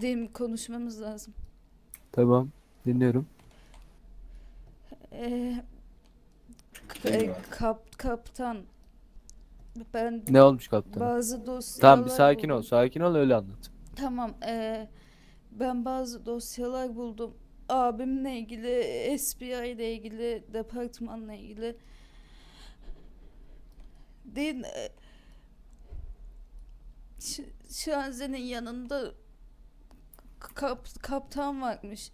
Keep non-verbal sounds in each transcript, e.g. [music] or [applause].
Değil mi? Konuşmamız lazım. Tamam. Dinliyorum. Ee, k- e, kap, kaptan. Ben Ne olmuş kaptan? bazı dosyalar Tamam bir sakin ol. buldum. Sakin ol öyle anlat. Tamam. ee, ben bazı dosyalar buldum. Abimle ilgili, SBI ile ilgili, departmanla ilgili. Değil, e, Ş- Şazi'nin yanında kap, kaptan varmış.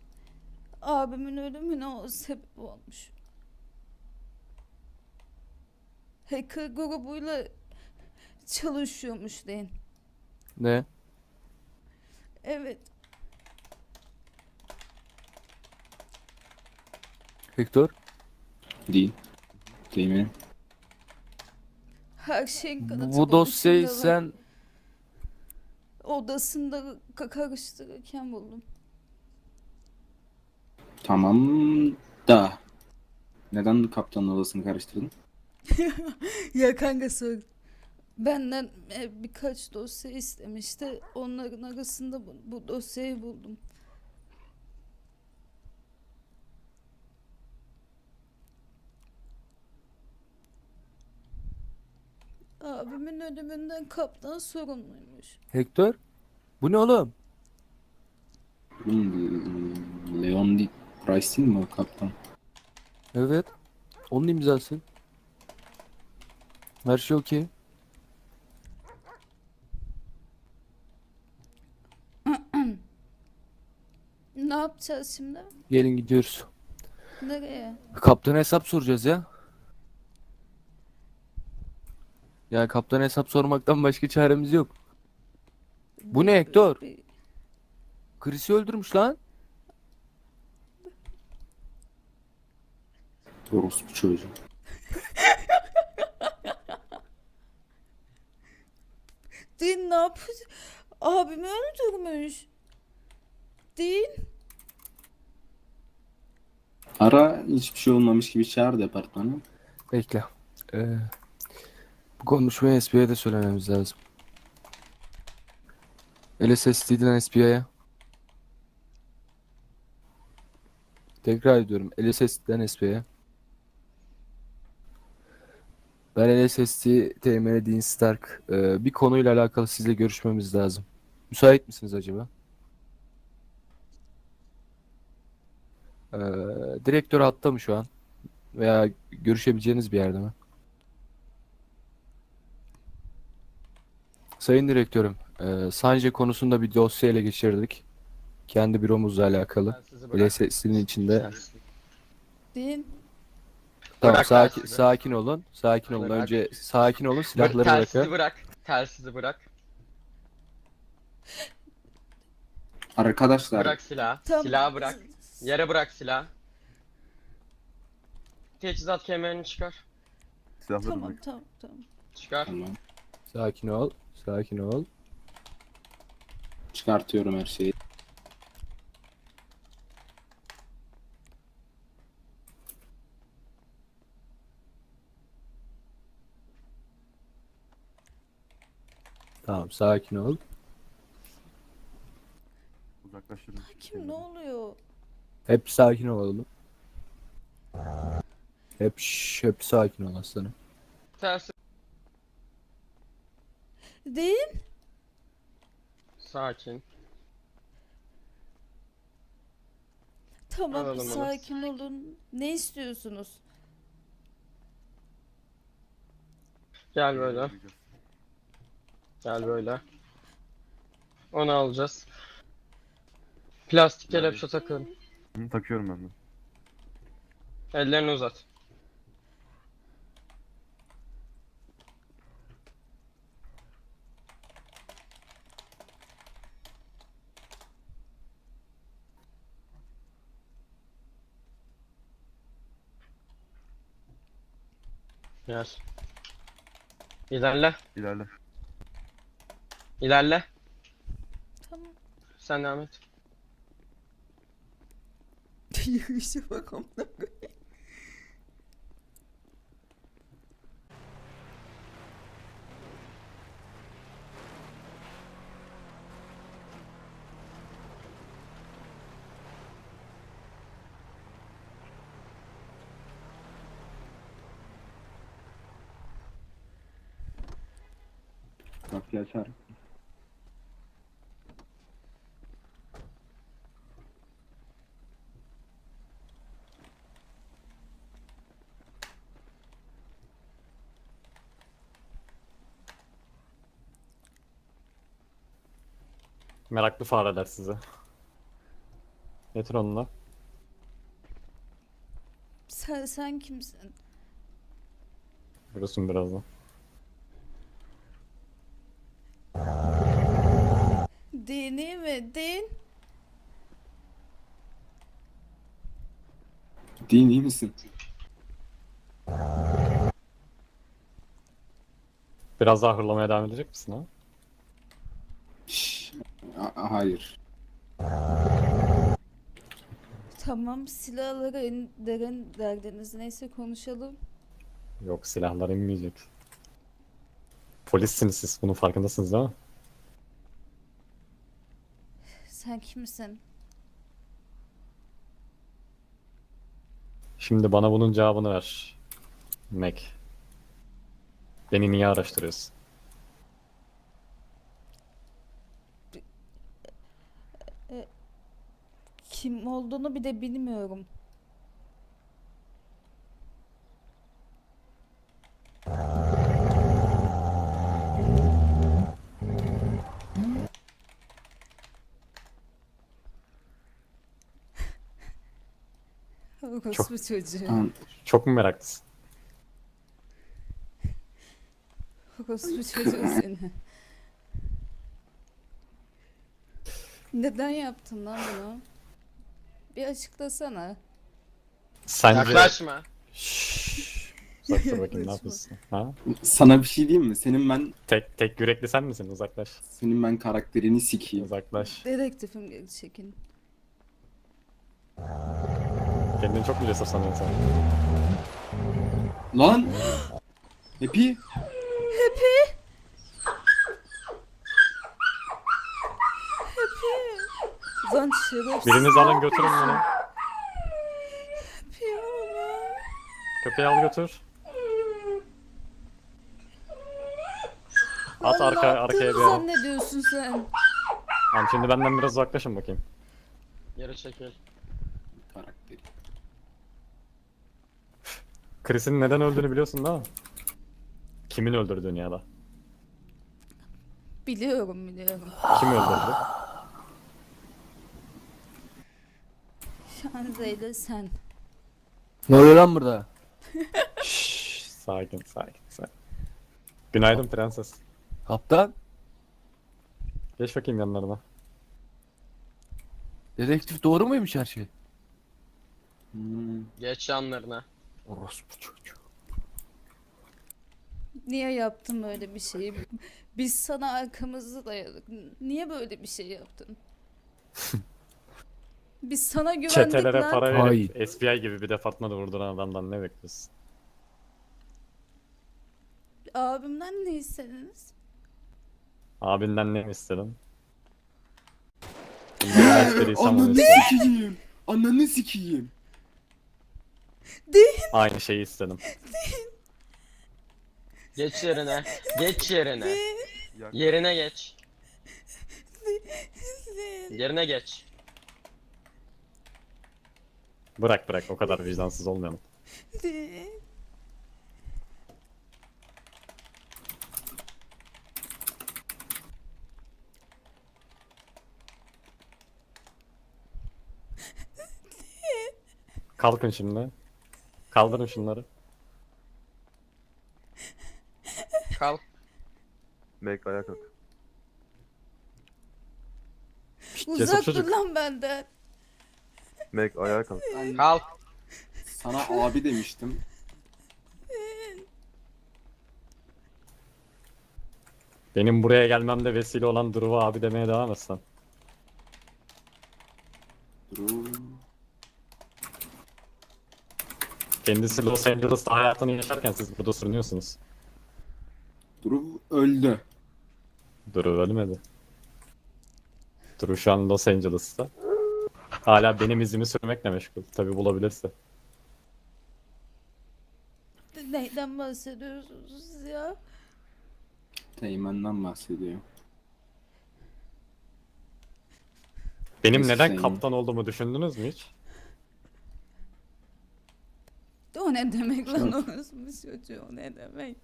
Abimin ölümüne o sebep olmuş. Hacker grubuyla çalışıyormuş deyin. Ne? Evet. Hector? Değil. Değil mi? Her şeyin kanıtı Bu dosyayı içinde var. sen odasında ka- karıştırırken buldum. Tamam da. Neden kaptanın odasını karıştırdın? [laughs] Ya kanka sor. Benden e, birkaç dosya istemişti. Onların arasında bu, bu dosyayı buldum. Abimin ölümünden kaptan sorumluymuş. Hector? Bu ne oğlum? Hmm, Leon değil. Price değil mi o kaptan? Evet. Onun imzası. Her şey okey. Ne yapacağız şimdi? Gelin gidiyoruz. Nereye? Kaptana hesap soracağız ya. Yani kaptana hesap sormaktan başka çaremiz yok. Bu ne Hector? Chris'i öldürmüş lan. Orospu çocuğu. [laughs] Değil ne yapacağız? Abimi öldürmüş. Değil. Ara hiçbir şey olmamış gibi çağır departmanı. Bekle. Ee, bu konuşmayı SBI'ye de söylememiz lazım. LSSD'den SBI'ye. Tekrar ediyorum. LSSD'den SBI'ye. Ben LSSD TML Dean Stark. Ee, bir konuyla alakalı sizle görüşmemiz lazım. Müsait misiniz acaba? Ee, direktör hatta mı şu an? Veya görüşebileceğiniz bir yerde mi? Sayın Direktörüm, e, Sanje konusunda bir dosya ele geçirdik. Kendi büromuzla alakalı. LSS'nin içinde. Değil. Tamam, Bırak sakin, sakin olun. Sakin olun. Bırak. Önce sakin olun. Silahları Telsizi bırakın. bırak. Telsizi bırak. Arkadaşlar Bırak silahı. Tamam. Silahı bırak. Yere bırak silahı. Teçhizat kemerini çıkar. Silahları Tamam bırak. tamam tamam. Çıkar. tamam. Sakin ol. Sakin ol. Çıkartıyorum her şeyi. Tamam, sakin ol. Uzaklaştırın. Kim ne oluyor? Hep sakin olalım. Hep şş, hep sakin ol aslanım. Telsiz. Değil. Sakin. Tamam Alalım onu. sakin olun. Ne istiyorsunuz? Gel böyle. Gel böyle. Onu alacağız. Plastik kelepçe takın. Hı, takıyorum ben de. Ellerini uzat. Gel. İlerle. İlerle. İlerle. Tamam. Sen devam et. [laughs] Yürüyüşe bak amına koyayım. Kapıyı açar. Meraklı fareler size. Getir onu da. Sen, sen kimsin? Görürsün birazdan. Dini mi? Din? Din iyi misin? Biraz daha hırlamaya devam edecek misin ha? Şşş. A- hayır. Tamam silahları indirin derdiniz neyse konuşalım. Yok silahlar inmeyecek. Polissiniz siz bunun farkındasınız değil mi? Sen kimsin? Şimdi bana bunun cevabını ver. Mac. Beni niye araştırıyorsun? Kim olduğunu bir de bilmiyorum. Orospu çocuğu. Çok mu meraklısın? Orospu çocuğu seni. Neden yaptın lan bunu? Bir açıklasana. Sence... Yaklaşma. Şşş. Uzak dur bakayım ne yapıyorsun? Ha? Sana bir şey diyeyim mi? Senin ben Tek, tek yürekli sen misin? Uzaklaş. senin ben karakterini sikeyim. Uzaklaş. Dedektifim geri çekin. Kendini çok mu cesur sanıyorsun sen? Lan! Happy! Lan şerefsiz. Biriniz alın götürün bunu. yapıyor. Köpeği al götür. At Lan arka, ne arkaya yaptığını bir yere. zannediyorsun sen? Tamam şimdi benden biraz uzaklaşın bakayım. Geri çekil. Chris'in neden öldüğünü biliyorsun değil mi? Kimin öldürdüğünü ya da. Biliyorum biliyorum. Kim öldürdü? Şanze ile sen. Ne oluyor lan burada? [laughs] Şşş, sakin sakin sakin. Günaydın prenses. Kaptan? Geç bakayım yanlarına. Dedektif doğru muymuş her şey? Hmm. Geç yanlarına. Orospu çocuğu. Niye yaptın böyle bir şeyi? Biz sana arkamızı dayadık. Niye böyle bir şey yaptın? [laughs] Biz sana güvendik Çetelere lan. para verip SBI gibi bir departmanı vurduran adamdan ne bekliyorsun? Abimden ne istediniz? Abinden ne mi [laughs] ne istediysem onu Ananı istedim. Sikeyim! Aynı şeyi istedim. Geç yerine. Geç yerine. Yerine geç. Yerine geç. Bırak bırak o kadar vicdansız olmayalım. Kalkın şimdi. Kaldırın şunları. Kalk. Meg ayağa kalk. Uzak çocuk. lan benden. Meg ayağa kalk. Ben Kalk. sana abi demiştim. Benim buraya gelmemde vesile olan Druva abi demeye devam etsen. Dur. Kendisi Los Angeles'ta hayatını yaşarken siz burada sürünüyorsunuz. Dur öldü. Duru ölmedi. Duru şu an Los Angeles'ta. Hala benim izimi sürmekle meşgul. Tabi bulabilirse. Neyden bahsediyorsunuz ya? Teğmenden bahsediyor. Benim neden Teğmen. kaptan olduğumu düşündünüz mü hiç? O ne demek lan orospu çocuğu o ne demek?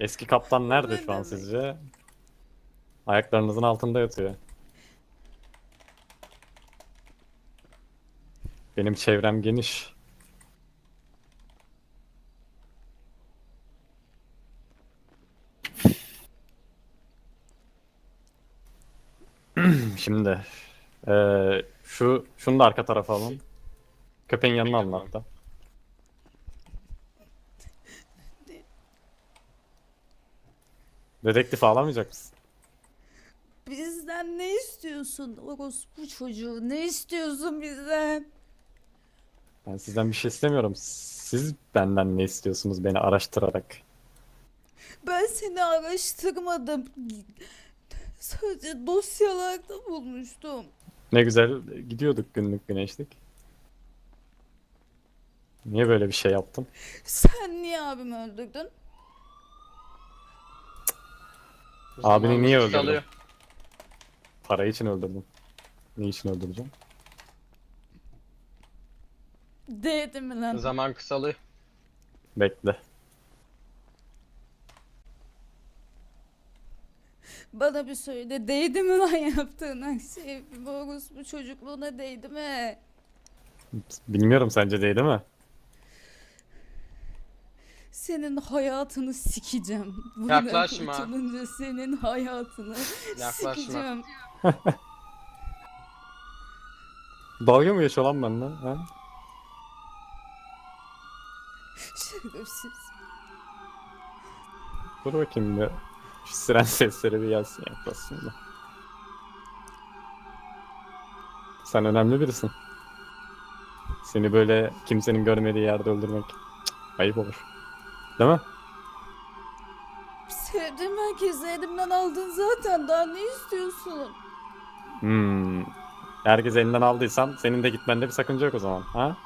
Eski kaptan nerede Ne şu an demek? sizce? Ayaklarınızın altında yatıyor. Benim çevrem geniş. [clears throat] Şimdi eee, şu şunu da arka tarafa alın. Köpeğin yanına alın hatta. Dedektif ağlamayacak mısın? Bizden ne istiyorsun orospu çocuğu ne istiyorsun bizden? Ben sizden bir şey istemiyorum. Siz benden ne istiyorsunuz beni araştırarak? Ben seni araştırmadım. Sadece dosyalarda bulmuştum. Ne güzel gidiyorduk günlük güneşlik. Niye böyle bir şey yaptın? Sen niye abimi öldürdün? Abini niye öldürdün? kısalıyor. Para için öldürdüm. Ne için öldüreceğim? Değdi mi lan? Zaman kısalıyor. Bekle. Bana bir söyle değdi mi lan yaptığın her şey? Bu orospu çocukluğuna değdi mi? Bilmiyorum sence değil mi? Senin hayatını sikeceğim. Buradan Yaklaşma. kurtulunca senin hayatını Yaklaşma. sikeceğim. [laughs] Dalga mı geçiyor lan benimle? Ha? Şerefsiz. Dur bakayım bir. Şu siren sesleri bir gelsin yaklaşsın da. Sen önemli birisin. Seni böyle kimsenin görmediği yerde öldürmek cık, ayıp olur. Değil mi? Sevdiğim herkesi elimden aldın zaten. Daha ne istiyorsun? Hmm. Herkes elinden aldıysan senin de gitmende bir sakınca yok o zaman. Ha?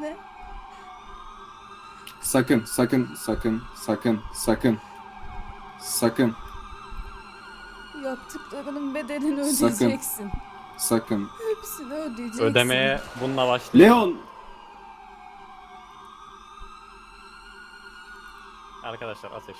Ne? Sakın, sakın, sakın, sakın, sakın. Sakın, Yaptıklarının bedelini Sakın. ödeyeceksin. sakın. Hepsini ödeyeceksin. Ödemeye bununla başlayalım. Leon! Arkadaşlar ateş.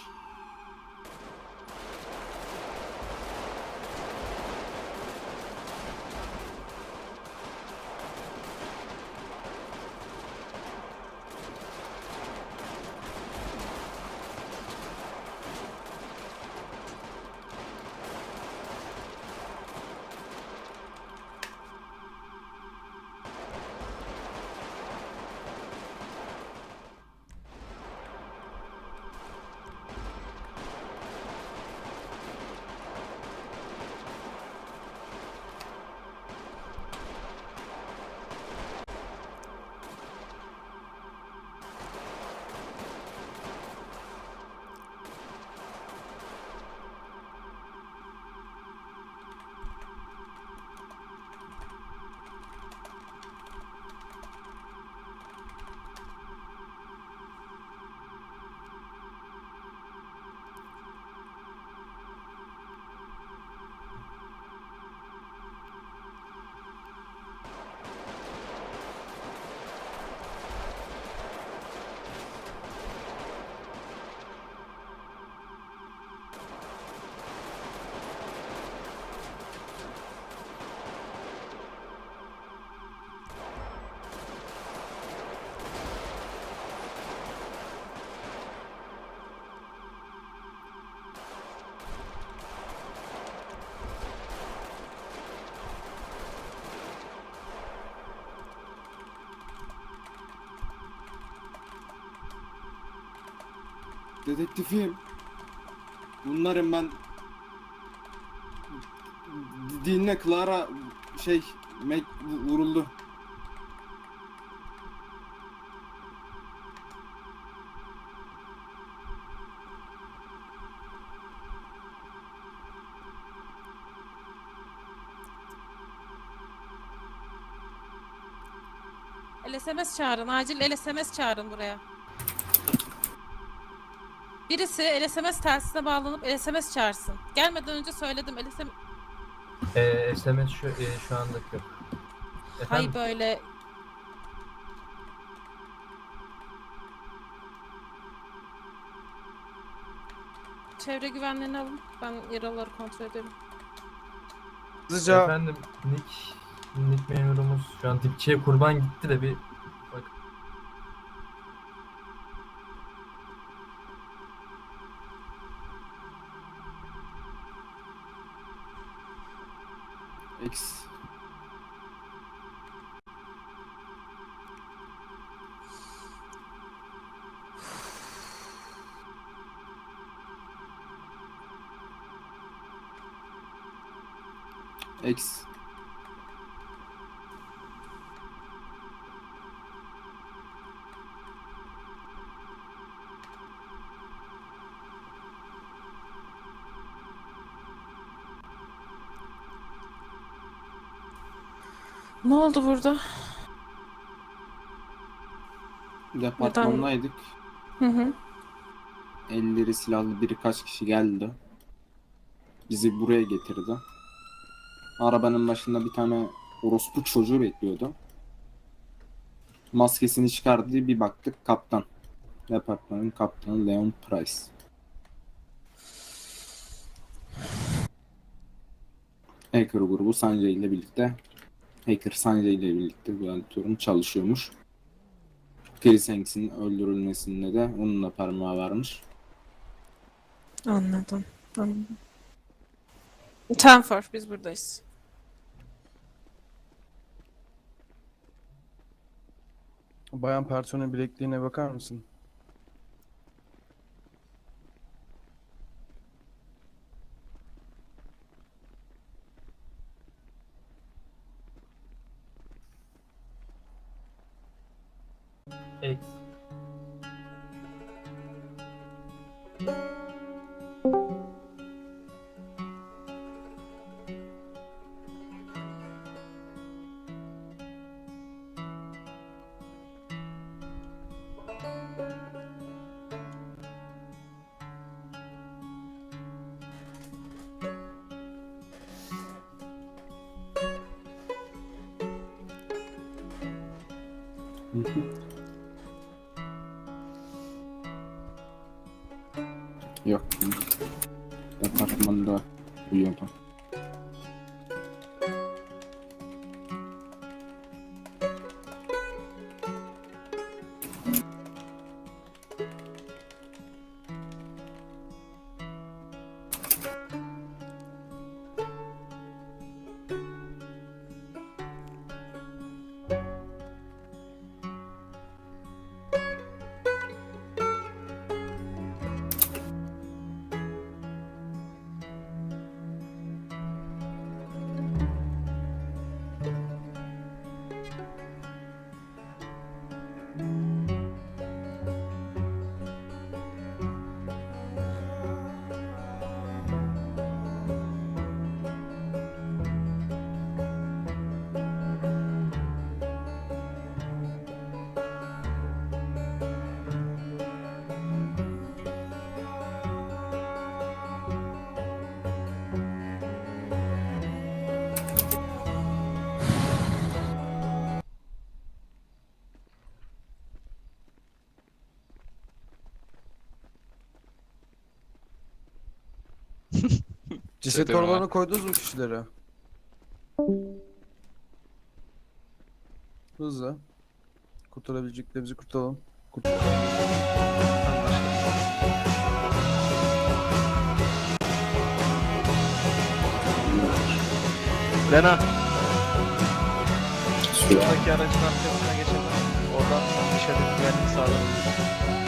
Dedektifim. Bunların ben... Dinle Clara şey Mac vuruldu. LSMS çağırın. Acil LSMS çağırın buraya. Birisi LSMS telsizine bağlanıp LSMS çağırsın. Gelmeden önce söyledim LSMS... Ee, SMS şu, e, şu andaki yok. Hay Efendim? böyle... Çevre güvenliğini alın. Ben yaraları kontrol ederim. Hızlıca Efendim Nick, Nick memurumuz şu an dipçiye kurban gitti de bir X. X. Ne oldu burada? Departmandaydık. Hı hı. Elleri silahlı birkaç kişi geldi. Bizi buraya getirdi. Arabanın başında bir tane orospu çocuğu bekliyordu. Maskesini çıkardı bir baktık kaptan. Departmanın kaptanı Leon Price. Hacker grubu Sanjay ile birlikte Hacker Sanjay ile birlikte düeltörün çalışıyormuş. Chris Hanks'in öldürülmesinde de onun da parmağı varmış. Anladım. Anladım. Tenfor biz buradayız. bayan personel bilekliğine bakar mısın? X. Hı hı. Culiacán. Ceset torbalarına koydunuz mu kişilere? Hızlı. Kurtarabileceklerimizi kurtaralım. Kurt Lena, Süper. buradaki aracın arkasına geçelim. Oradan dışarı güvenlik sağlayalım.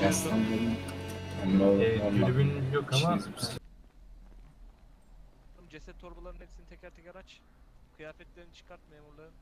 Yürüdün. Yaslan dedim. Normal, Ee, normal. dürbün yok ama Ceset torbalarının hepsini teker teker aç. Kıyafetlerini çıkart memurların.